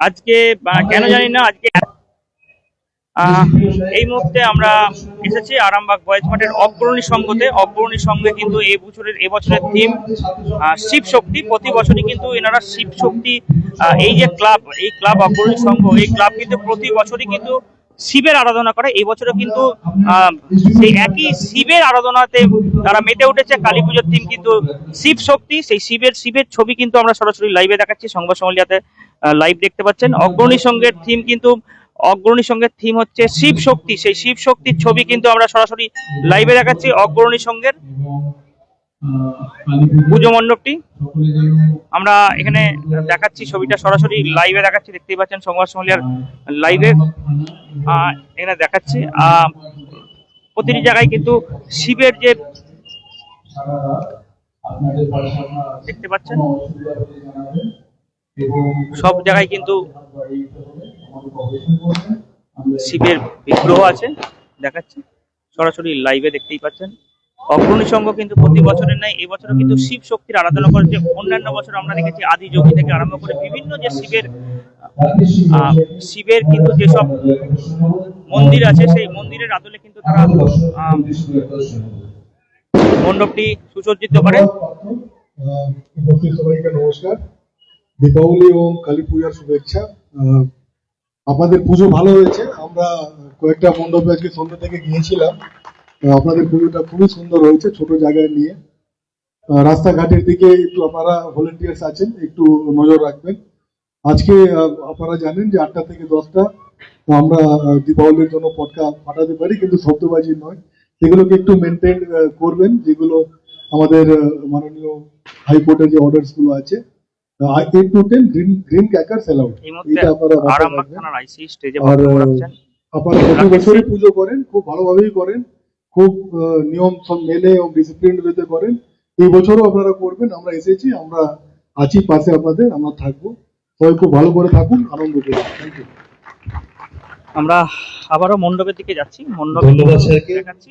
আজকে কেন জানি না, আজকে এই মুহূর্তে আমরা এসেছি আরামবাগ বয়েজ মাঠের অগ্রণী সঙ্গতে। অগ্রণী সঙ্গে কিন্তু এই বছরের এবছরের থিম শিব শক্তি। প্রতি বছরই কিন্তু এনারা শিব শক্তি এই যে ক্লাব এই ক্লাব অগ্রণী সঙ্গ, এই ক্লাব কিন্তু প্রতি বছরই কিন্তু শিবের আরাধনা করে। এই বছরও কিন্তু সেই একই শিবের আরাধনাতে তারা মেতে উঠেছে। কালী পুজোর থিম কিন্তু শিব শক্তি। সেই শিবের শিবের ছবি কিন্তু আমরা সরাসরি লাইভে দেখাচ্ছি। সংবাদ সম্মেলিয়াতে লাইভ দেখতে পাচ্ছেন। অগ্রণী সঙ্গের থিম কিন্তু, অগ্রণী সঙ্গের থিম হচ্ছে শিব শক্তি। সেই শিব শক্তির ছবি কিন্তু আমরা সরাসরি লাইভে দেখাচ্ছি। অগ্রণী সংঘের পুজো মণ্ডপটি। আমরা এখানে দেখাচ্ছি ছবিটা সরাসরি লাইভে দেখাচ্ছি দেখতেই পাচ্ছেন সংবাদ সম্মেলিয়ার লাইভে এখানে দেখাচ্ছি প্রতিটি জায়গায় কিন্তু শিবের যে দেখতে পাচ্ছেন সব জায়গায় কিন্তু শিবের বিগ্রহ আছে দেখাচ্ছি। সরাসরি লাইভে দেখতেই পাচ্ছেন। অগ্রণী সংঘ কিন্তু প্রতি বছরের নাই এই বছরও কিন্তু শিব শক্তির আরাধনা করেছে অন্যান্য বছর আমরা দেখেছি, আদি যোগী থেকে আরম্ভ করে বিভিন্ন যে শিবের শিবের কিন্তু যেসব মন্দির আছে, সেই মন্দিরের আদলে কিন্তু তারা মণ্ডপটি সুসজ্জিত করে। সবাইকে নমস্কার। দীপাবলি এবং কালী পূজার শুভেচ্ছা। আপনাদের পুজো ভালো হয়েছে। আমরা কয়েকটা মণ্ডপে আজকে সন্ধ্যা থেকে গিয়েছিলাম। আপনাদের পুজোটা খুবই সুন্দর হয়েছে ছোট জায়গায় নিয়ে। রাস্তাঘাটের দিকে একটু আপনারা ভলেন্টিয়ার্স আছেন একটু নজর রাখবেন। আজকে আপনারা জানেন যে আটটা থেকে দশটা আমরা দীপাবলির জন্য পটকা ফাটাতে পারি কিন্তু শব্দবাজি নয়। সেগুলোকে একটু মেনটেন করবেন যেগুলো আমাদের মাননীয় হাইকোর্টের যে অর্ডারসগুলো আছে eight to ten green green এটা আর, আপনারা প্রতি বছরই পুজো করেন খুব ভালোভাবেই করেন। খুব নিয়ম সব মেনে এবং ডিসিপ্লিন ওয়েতে করেন এই বছরও আপনারা করবেন আমরা এসেছি আমরা আছি পাশে আপনাদের আমরা থাকব। সবাই খুব ভালো করে থাকুন আনন্দ করুন। থ্যাংক ইউ আমরা আবারও মণ্ডপের দিকে যাচ্ছি। দেখাচ্ছি।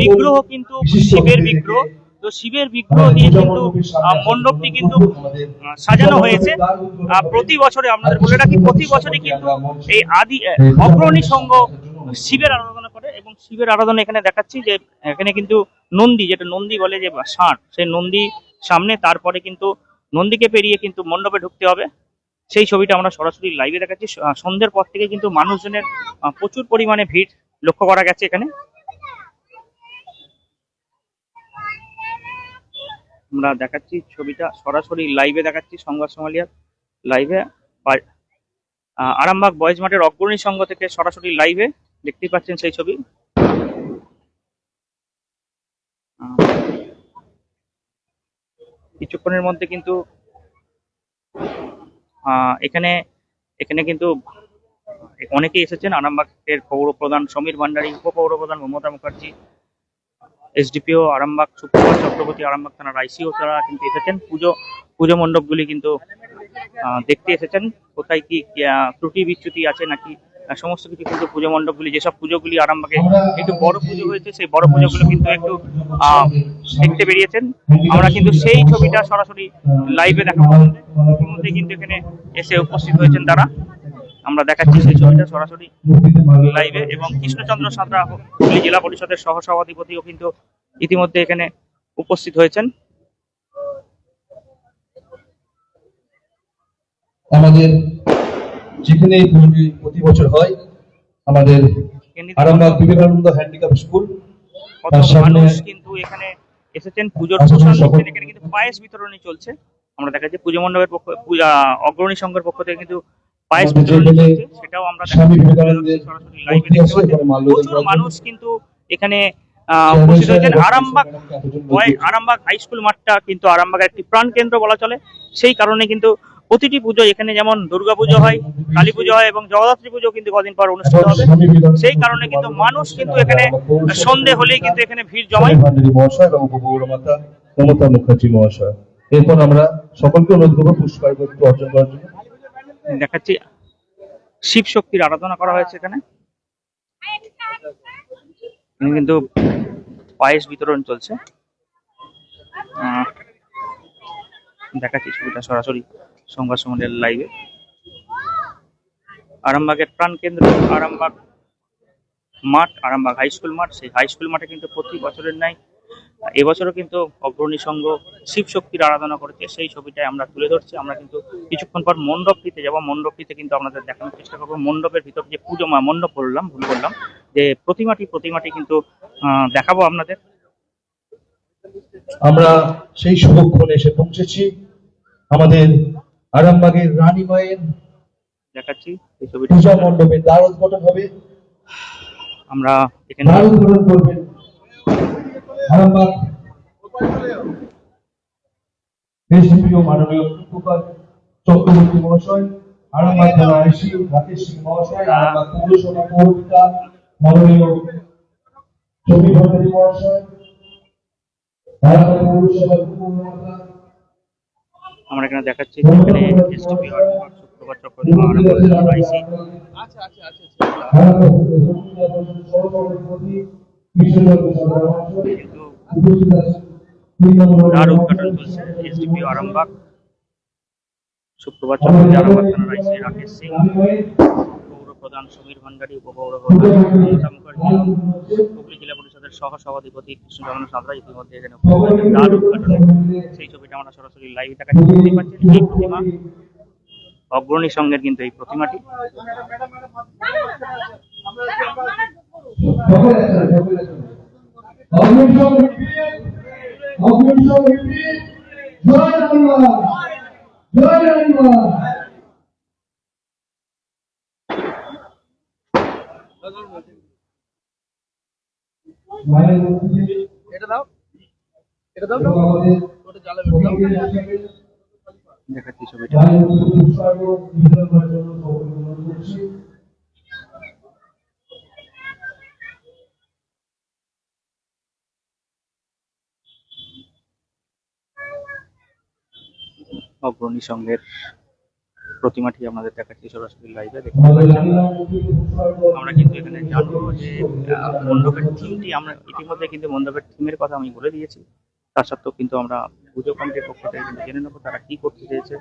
বিগ্রহ কিন্তু শিবের বিগ্রহ। তো শিবের বিগ্রহ দিয়ে কিন্তু মণ্ডপটি কিন্তু সাজানো হয়েছে। প্রতি বছরে আপনাদের বলে রাখি প্রতি বছরই কিন্তু এই আদি অগ্রণী সংঘ শিবের আরাধনা করে এবং শিবের আরাধনা এখানে দেখাচ্ছি যে এখানে কিন্তু নন্দী, যেটা নন্দী বলে যে ষাঁড়, সেই নন্দী সামনে, তারপরে কিন্তু নন্দীকে পেরিয়ে কিন্তু মণ্ডপে ঢুকতে হবে। সেই ছবিটা আমরা সরাসরি লাইভে দেখাচ্ছি। সন্ধ্যের পর থেকে কিন্তু মানুষজনের প্রচুর পরিমাণে ভিড় লক্ষ্য করা গেছে এখানে। আমরা দেখাচ্ছি ছবিটা সরাসরি লাইভে দেখাচ্ছি সংবাদ সোমালিয়ার লাইভে আরামবাগ বয়েজ মাঠের অগ্রণী সংঘ থেকে সরাসরি লাইভে দেখতেই পাচ্ছেন সেই ছবি। কিছুক্ষণের মধ্যে কিন্তু এখানে এখানে কিন্তু অনেকেই এসেছেন। আরামবাগের পৌর প্রধান সমীর ভান্ডারী উপপৌর প্রধান মমতা মুখার্জি, এসডিপিও আরামবাগ সুকুমার চক্রবর্তী আরামবাগ থানার আইসিও তারা কিন্তু এসেছেন। পুজো পুজো মণ্ডপগুলি কিন্তু দেখতে এসেছেন। কোথায় কি ত্রুটি বিচ্যুতি আছে নাকি সমস্ত কিছু কিন্তু পুজো মণ্ডপগুলি যেসব পুজোগুলি আরামবাগে একটু বড় পুজো হয়েছে সেই বড় পুজোগুলো কিন্তু একটু আহ, দেখতে বেরিয়েছেন। আমরা কিন্তু সেই ছবিটা সরাসরি লাইভে দেখাবো। ইতিমধ্যে কিন্তু এখানে এসে উপস্থিত হয়েছেন তারা। আমরা দেখাচ্ছি সেই ছবিটা সরাসরি লাইভে এবং কৃষ্ণচন্দ্র সাঁতরা হুগলি জেলা পরিষদের সহ সভাধিপতিও কিন্তু ইতিমধ্যে এখানে উপস্থিত হয়েছেন। আমাদের যেখানে এই পুজোটি প্রতি বছর হয় আমাদের আরামবাগ বিবেকানন্দ হ্যান্ডিক্যাপ স্কুল তার সামনে কিন্তু এখানে এসেছেন পুজোর প্রসাদ এখানে কিন্তু পায়েস বিতরণী চলছে। আমরা দেখাচ্ছি পুজো মণ্ডপের পক্ষ অগ্রণী সংঘের পক্ষ থেকে কিন্তু পায়েস বিতরণী সেটাও আমরা স্বামী বিবেকানন্দের প্রচুর মানুষ কিন্তু এখানে আহ, উপস্থিত হয়েছেন। আরামবাগ। আরামবাগ হাই স্কুল মাঠটা কিন্তু আরামবাগের একটি প্রাণ কেন্দ্র বলা চলে। সেই কারণে কিন্তু প্রতিটি পুজো এখানে যেমন দুর্গা পুজো হয় কালী পুজো হয় এবং জগদ্ধাত্রী পুজো কিন্তু কদিন পর অনুষ্ঠিত হবে। সেই কারণে কিন্তু মানুষ কিন্তু এখানে সন্ধে হলেই কিন্তু এখানে ভিড় জমায়। এবং মমতা মুখার্জি মহাশয়। এরপর আমরা সকলকে অনুরোধ করব পুষ্পার্ঘ একটু অর্জন করার জন্য। দেখাচ্ছি শিব শক্তির আরাধনা করা হয়েছে এখানে। কিন্তু পায়েস বিতরণ চলছে। দেখাচ্ছি ছবিটা সরাসরি। সংবাদ সম্মেলনের লাইভে আরামবাগের প্রাণকেন্দ্র, আরামবাগ মাঠ, আরামবাগ হাই স্কুল মাঠ। সেই হাই স্কুল মাঠে কিন্তু প্রতি বছরের ন্যায় এবছরও কিন্তু অগ্রণী সংঘ শিব শক্তির আরাধনা করেছে। সেই ছবিটাই আমরা তুলে ধরছি। আমরা কিন্তু কিছুক্ষণ পর মণ্ডপটিতে যাব। মণ্ডপটিতে কিন্তু আপনাদের দেখানোর চেষ্টা করব। মণ্ডপের ভিতর যে পুজো মণ্ডপ বললাম, ভুল বললাম, যে প্রতিমাটি প্রতিমাটি কিন্তু দেখাবো আপনাদের। আমরা সেই শুভক্ষণে এসে পৌঁছেছি। আমাদের আরামবাগের রানী মায়ের দেখাচ্ছি এই ছবিটা। পূজা মণ্ডপে দ্বার উদ্ঘাটন হবে। আমরা এখানে দ্বার উদ্ঘাটন করবেন আরামবাগ। এসডিপিও মাননীয় কুমার চক্রবর্তী মহাশয় আরামবাগ থানা আইসি রাকেশ সিং মহাশয় আরামবাগ পৌরসভা পৌরপিতা মাননীয় ছবি ভট্টাচার্য মহাশয় আরামবাগ পৌরসভার উপমহাতা আমরা এখানে দেখাচ্ছি এখানে এসটিপি শুক্রবার চক্রবর্তী আরামবাগ আইসি। কিন্তু দ্বার উদ্ঘাটন চলছে এসডিপি আরামবাগ। শুক্রবার চক্রবর্তী আরামবাগ থানার আইসি রাকেশ সিং। পৌর প্রধান সমীর ভান্ডারী উপপৌর প্রধান মমতা মুখার্জি। হুগলি জেলা পরিষদের সহ সভাধিপতি কৃষ্ণচন্দ্র সাঁতরা ইতিমধ্যে এখানে দ্বার উদ্ঘাটনে সেই ছবিটা আমরা সরাসরি লাইভ দেখাচ্ছি। দেখতেই পাচ্ছেন এই প্রতিমা, অগ্রণী সঙ্গের কিন্তু এই প্রতিমাটি। জয় রানীমা জয় রানীমা মায়ের মধ্যে এটা দাও। এটা দাও দাও। দেখাচ্ছি ছবিটা অগ্রণী সঙ্গের প্রতিমাটি আপনাদের দেখাচ্ছি সরাসরি লাইভে দেখতে পাচ্ছেন আমরা কিন্তু এখানে জানব যে মণ্ডপের থিমটি আমরা ইতিমধ্যে কিন্তু মণ্ডপের থিমের কথা আমি বলে দিয়েছি। তার সত্ত্বেও কিন্তু আমরা পুজো কমিটির পক্ষ থেকে কিন্তু জেনে নেব তারা কি করতে চেয়েছে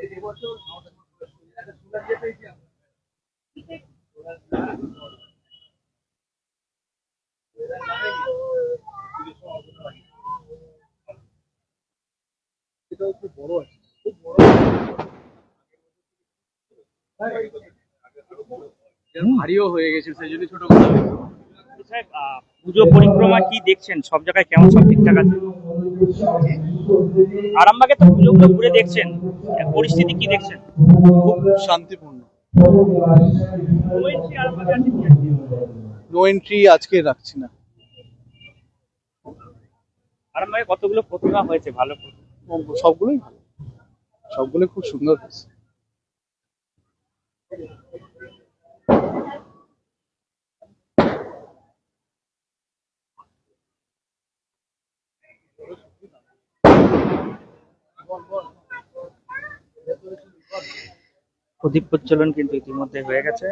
এই এবছর আমাদের সোলার দিয়ে পেয়েছি আমরা। এটাও খুব বড় আছে খুব বড় ভারীও হয়ে গেছে সেই জন্য ছোট পুজো পরিক্রমা কি দেখছেন? সব জায়গায় কেমন সব ঠিকঠাক আছে? আরামবাগে তো পুজোগুলো ঘুরে দেখছেন। পরিস্থিতি কি দেখছেন? খুব শান্তিপূর্ণ। নো এন্ট্রি আজকে রাখছি না। আরামবাগে কতগুলো প্রতিমা হয়েছে? ভালো। সবগুলোই ভালো। সবগুলো খুব সুন্দর হয়েছে। প্রদীপ প্রজ্বলন কিন্তু ইতিমধ্যে হয়ে গেছে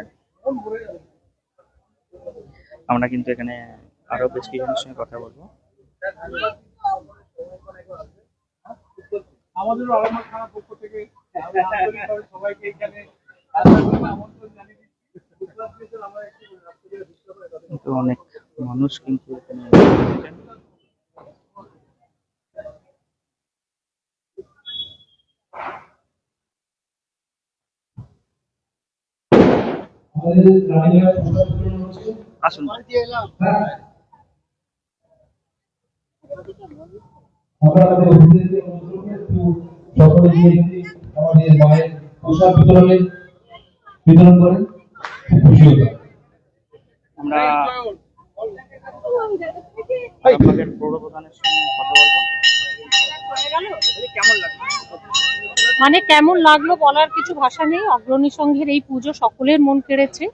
আমরা কিন্তু এখানে আরও বেশ কিছুজনের সঙ্গে কথা বলব পক্ষ থেকে সবাইকে এখানে আমন্ত্রণ জানিয়ে দিচ্ছি। অনেক মানুষ কিন্তু এখানে এসেছেন। আমাদের রানীমা প্রসাদ বিতরণ হচ্ছে আসুন। হ্যাঁ। আমরা আমাদের অতিথিদেরকে অনুরোধ একটু সকলে গিয়ে যদি আমাদের মায়ের প্রসাদ বিতরণে বিতরণ করেন খুব খুশি হতাম। আমরা পৌর প্রধানের সঙ্গে কথা বলব। মানে কেমন লাগল বলার কিছু ভাষা নেই। অগ্রণী সংঘের এই পুজো সকলের মন কেড়েছে।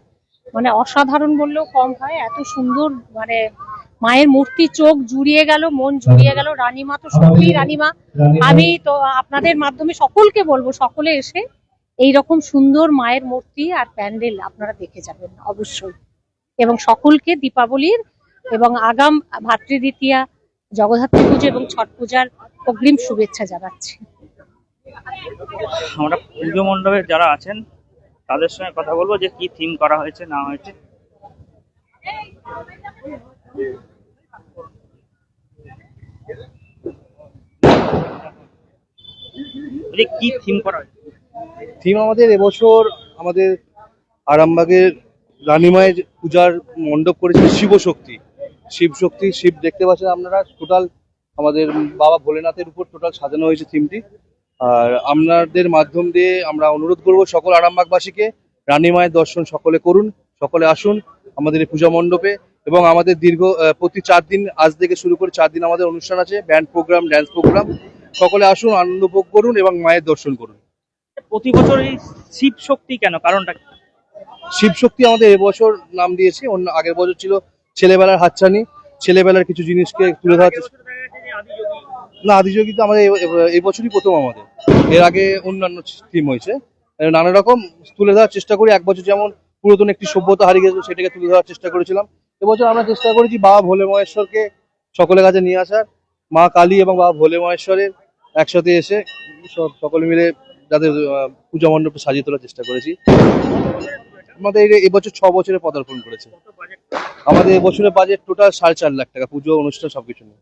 মানে অসাধারণ বললেও কম হয়। এত সুন্দর মানে মায়ের মূর্তি চোখ জুড়িয়ে গেল মন জুড়িয়ে গেল। রানীমা তো সত্যি রানীমা। রানীমা- আমি তো আপনাদের মাধ্যমে সকলকে বলব সকলে এসে এই রকম সুন্দর মায়ের মূর্তি আর প্যান্ডেল আপনারা দেখে যাবেন অবশ্যই। এবং সকলকে দীপাবলির এবং আগাম ভাতৃদ্বিতীয়া জগদ্ধাত্রী পুজো এবং ছট পূজার অগ্রিম শুভেচ্ছা জানাচ্ছি। আমরা পুজো মণ্ডপে যারা আছেন তাদের সঙ্গে কথা বলব যে কি থিম করা হয়েছে না হয়েছে। কি থিম করা হয়েছে? থিম আমাদের এবছর আমাদের আরামবাগের রানীমায়ের পূজার মণ্ডপ করেছে শিবশক্তি। শিবশক্তি শিব দেখতে পাচ্ছেন আপনারা টোটাল আমাদের বাবা ভোলেনাথের উপর টোটাল সাজানো হয়েছে থিমটি। আর আপনাদের মাধ্যম দিয়ে আমরা অনুরোধ করব সকল আরামবাগবাসীকে রানী মায়ের দর্শন সকলে করুন সকলে আসুন আমাদের এই পূজা মণ্ডপে। এবং আমাদের দীর্ঘ প্রতি চার দিন আজ থেকে শুরু করে চার দিন আমাদের অনুষ্ঠান আছে ব্যান্ড প্রোগ্রাম ড্যান্স প্রোগ্রাম। সকলে আসুন আনন্দ ভোগ করুন এবং মায়ের দর্শন করুন। প্রতি বছর এই শিব শক্তি কেন? কারণটা কি? শিবশক্তি আমাদের এবছর নাম দিয়েছি অন্য আগের বছর ছিল ছেলেবেলার হাতছানি। ছেলেবেলার কিছু জিনিসকে তুলে ধরার চেষ্টা- আগের বছর দেখা গেছে যে আদিযোগী না আদিযোগী তো আমাদের এই বছরই প্রথম আমাদের। এর আগে অন্যান্য থিম হয়েছে। নানা রকম তুলে ধরার চেষ্টা করি। এক বছর যেমন পুরাতন একটি সভ্যতা হারিয়ে গেছিল, সেটাকে তুলে ধরার চেষ্টা করেছিলাম। এবছর আমরা চেষ্টা করেছি বাবা ভোলে মহেশ্বরকে সকলের কাছে নিয়ে আসার। মা কালী এবং বাবা ভোলে মহেশ্বরের একসাথে এসে সব সকলে মিলে যাদের পূজা মণ্ডপে সাজিয়ে তোলার চেষ্টা করেছি। আমাদের এবছর ছ বছরে পদার্পণ করেছে। আমাদের এবছরের বাজেট টোটাল সাড়ে চার লাখ টাকা। পুজো, অনুষ্ঠান, সবকিছু নিয়ে।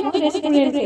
রেস্টুরেন্টে